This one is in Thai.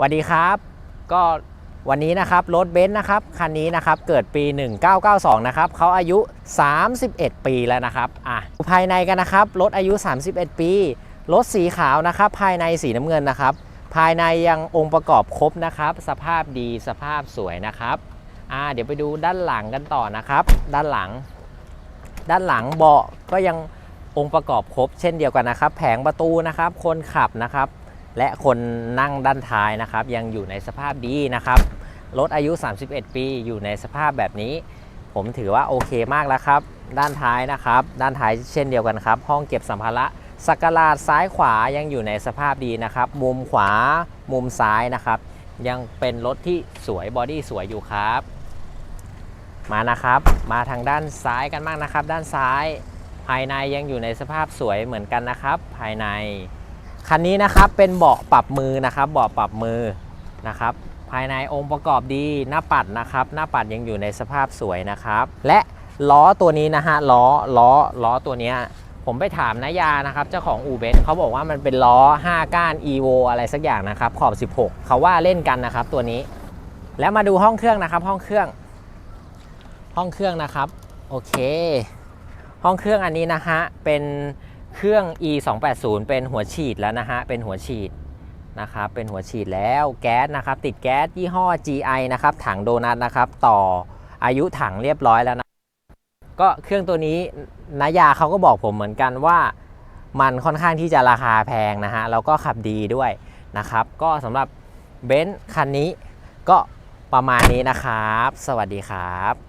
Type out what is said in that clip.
สวัสดีครับ ก็วันนี้นะครับรถเบนซ์นะครับคันนี้นะครับเกิดปี 1992 นะครับเขาอายุ 31 ปีแล้วนะครับอะภายในกันนะครับรถอายุ 31 ปีรถสีขาวนะครับภายในสีน้ำเงินนะครับ ภายในยังองค์ประกอบครบนะครับ สภาพดีสภาพสวยนะครับอ่าเดี๋ยวไปดูด้านหลังกันต่อนะครับ ด้านหลัง ด้านหลังเบาะก็ยังองค์ประกอบครบเช่นเดียวกันนะครับ แผงประตูนะครับ คนขับนะครับ และคนนั่งด้านท้ายนะครับ ยังอยู่ในสภาพดีนะครับรถอายุ 31 ปีอยู่ในสภาพแบบนี้ ผมถือว่าโอเคมากแล้วครับ ด้านท้ายนะครับ ด้านท้ายเช่นเดียวกันครับ ห้องเก็บสัมภาระสักการาดซ้ายขวายังอยู่ในสภาพดีนะครับ มุมขวามุมซ้ายนะครับ ยังเป็นรถที่สวยบอดี้สวยอยู่ครับ มานะครับ มาทางด้านซ้ายกันบ้างนะครับ ด้านซ้าย ภายในยังอยู่ในสภาพสวยเหมือนกันนะครับ ภายใน คันนี้นะครับเป็นเบาะปรับมือนะครับเบาะปรับมือนะครับ ภายในองค์ประกอบดีหน้าปัดนะครับ หน้าปัดยังอยู่ในสภาพสวยนะครับ และล้อตัวนี้นะฮะล้อล้อล้อตัวเนี้ยผมไปถามนายานะครับเจ้าของอูเบนเขาบอกว่ามันเป็นล้อ 5 ก้าน evo อะไรสักอย่างนะครับขอบ 16 เขาว่าเล่นกันนะครับตัวนี้ แล้วมาดูห้องเครื่องนะครับ ห้องเครื่อง ห้องเครื่องนะครับโอเค ห้องเครื่องอันนี้นะฮะเป็น เครื่อง e 2 8 0เป็นหัวฉีดแล้วนะฮะ เป็นหัวฉีดนะครับเป็นหัวฉีดแล้วแก๊สนะครับ ติดแก๊สยี่ห้อ GI นะครับ ถังโดนัทนะครับ ต่ออายุถังเรียบร้อยแล้วนะ ก็เครื่องตัวนี้นายาเขาก็บอกผมเหมือนกันว่า มันค่อนข้างที่จะราคาแพงนะฮะ แล้วก็ขับดีด้วยนะครับ ก็สำหรับเบนซ์คันนี้ก็ประมาณนี้นะครับ สวัสดีครับ